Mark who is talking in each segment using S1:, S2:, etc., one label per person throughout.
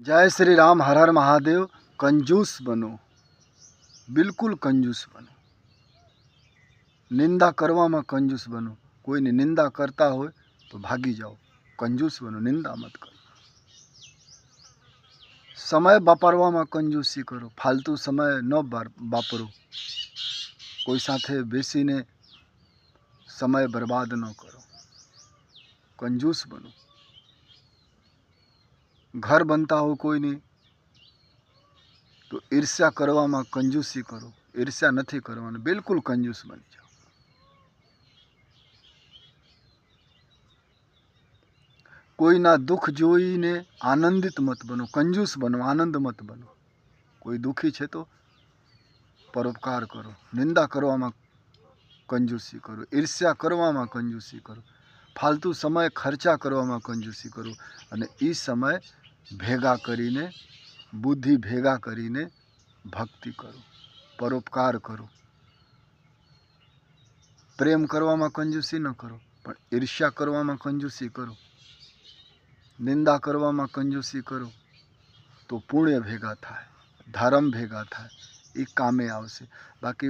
S1: જય શ્રી રામ, હર હર મહાદેવ, કંજૂસ બનો. બિલકુલ કંજૂસ બનો. નિંદા કરવામાં કંજૂસ બનો. કોઈની નિંદા કરતા હોય તો ભાગી જાઓ. કંજૂસ બનો, નિંદા મત કરો. સમય વાપરવામાં કંજૂસી કરો. ફાલતુ સમય ન વાપરો. કોઈ સાથે બેસીને સમય બરબાદ ન કરો. કંજૂસ બનો. ઘર બનતા હોય કોઈની, તો ઈર્ષ્યા કરવામાં કંજૂસી કરો. ઈર્ષ્યા નથી કરવાનું. બિલકુલ કંજૂસ બની જાઓ. કોઈના દુઃખ જોઈને આનંદિત મત બનો, કંજૂસ બનો, આનંદ મત બનો. કોઈ દુઃખી છે તો પરોપકાર કરો. નિંદા કરવામાં કંજૂસી કરો. ઈર્ષ્યા કરવામાં કંજૂસી કરો. ફાલતુ સમય ખર્ચા કરવામાં કંજૂસી કરો. અને એ સમય ભેગા કરીને, બુદ્ધિ ભેગા કરીને ભક્તિ કરો, પરોપકાર કરો. પ્રેમ કરવામાં કંજૂસી ન કરો, પણ ઈર્ષ્યા કરવામાં કંજૂસી કરો. નિંદા કરવામાં કંજૂસી કરો, તો પુણ્ય ભેગા થાય, ધર્મ ભેગા થાય, એ કામે આવશે. બાકી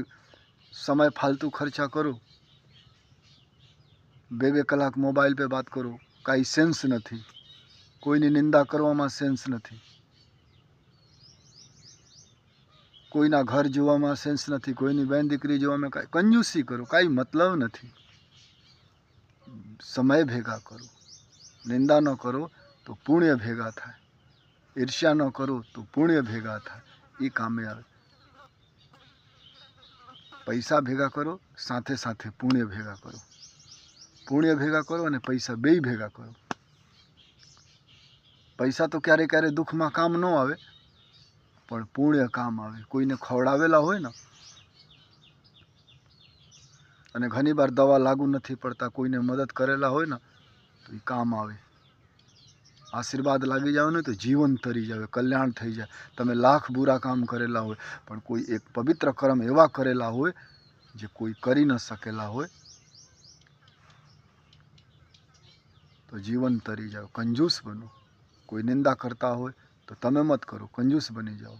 S1: સમય ફાલતુ ખર્ચા કરો. બે બે કલાક મોબાઈલ પે વાત કરો, કાંઈ સેન્સ નથી. કોઈની નિંદા કરવામાં સેન્સ નથી. કોઈના ઘર જોવામાં સેન્સ નથી, કોઈની બેન દીકરી જોવામાં કાંઈ, કંજૂસી કરો, કાંઈ મતલબ નથી. સમય ભેગા કરો. નિંદા ન કરો તો પુણ્ય ભેગા થાય. ઈર્ષ્યા ન કરો તો પુણ્ય ભેગા થાય. એ કામે આવે. પૈસા ભેગા કરો, સાથે સાથે પુણ્ય ભેગા કરો. પુણ્ય ભેગા કરો અને પૈસા બેય ભેગા કરો. પૈસા તો ક્યારેય ક્યારેય દુઃખમાં કામ ન આવે, પણ પુણ્ય કામ આવે. કોઈને ખવડાવેલા હોય ને, અને ઘણી વાર દવા લાગુ નથી પડતા, કોઈને મદદ કરેલા હોય ને, તો એ કામ આવે. આશીર્વાદ લાગી જાવ ને તો જીવન તરી જાવે, કલ્યાણ થઈ જાય. તમે લાખ બુરા કામ કરેલા હોય, પણ કોઈ એક પવિત્ર કર્મ એવા કરેલા હોય, જે કોઈ કરી ન શકેલા હોય, તો જીવન તરી જાઓ કંજૂસ બનો. કોઈ નિંદા કરતા હોય તો તમે મત કરો, કંજૂસ બની જાઓ.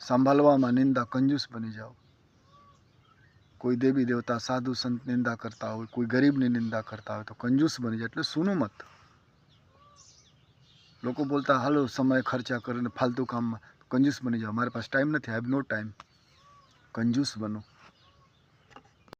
S1: સંભાળવામાં નિંદા કંજૂસ બની જાઓ. કોઈ દેવી દેવતા, સાધુ સંત નિંદા કરતા હોય, કોઈ ગરીબની નિંદા કરતા હોય તો કંજૂસ બની જાય, એટલે સૂનું મત. લોકો બોલતા, હાલો, સમય ખર્ચા કરીને ફાલતુ કામમાં કંજૂસ બની જાઓ. મારી પાસે ટાઈમ નથી આઈ હેવ નો ટાઈમ કંજૂસ બનો.